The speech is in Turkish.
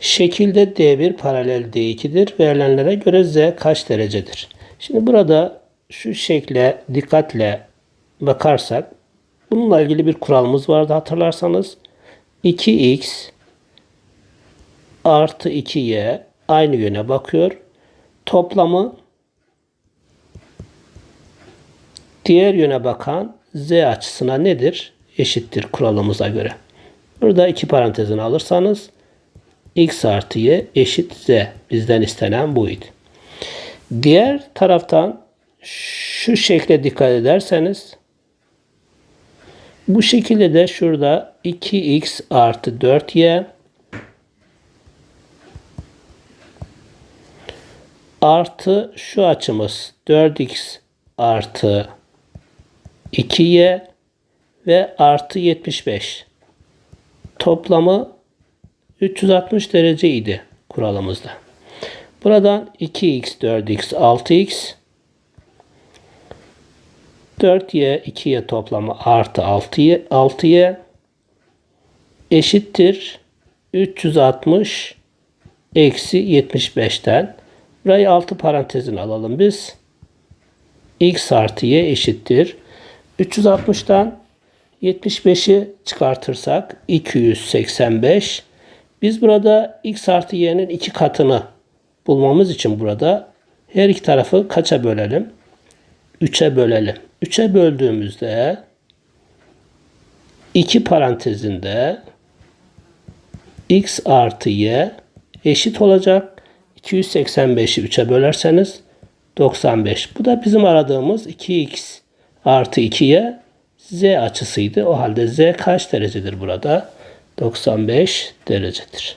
Şekilde D1 paralel D2'dir. Verilenlere göre Z kaç derecedir? Şimdi burada şu şekle dikkatle bakarsak bununla ilgili bir kuralımız vardı hatırlarsanız. 2x artı 2y aynı yöne bakıyor. Toplamı diğer yöne bakan z açısına nedir? Eşittir kuralımıza göre. Burada iki parantezini alırsanız x artı y eşit z. Bizden istenen buydu. Diğer taraftan şu şekle dikkat ederseniz bu şekilde de şurada 2x artı 4y artı şu açımız 4x artı 2y ve artı 75. Toplamı 360 derece idi kuralımızda. Buradan 2x, 4x, 6x 4y, 2y toplamı artı 6y, 6y eşittir 360 eksi 75'ten. Burayı altı parantezine alalım biz. x artı y eşittir. 360'tan 75'i çıkartırsak 285. Biz burada x artı y'nin iki katını bulmamız için burada her iki tarafı kaça bölelim? 3'e bölelim. 3'e böldüğümüzde iki parantezinde x artı y eşit olacak. 285'i 3'e bölerseniz 95. Bu da bizim aradığımız 2x artı 2y z açısıydı. O halde z kaç derecedir burada? 95 derecedir.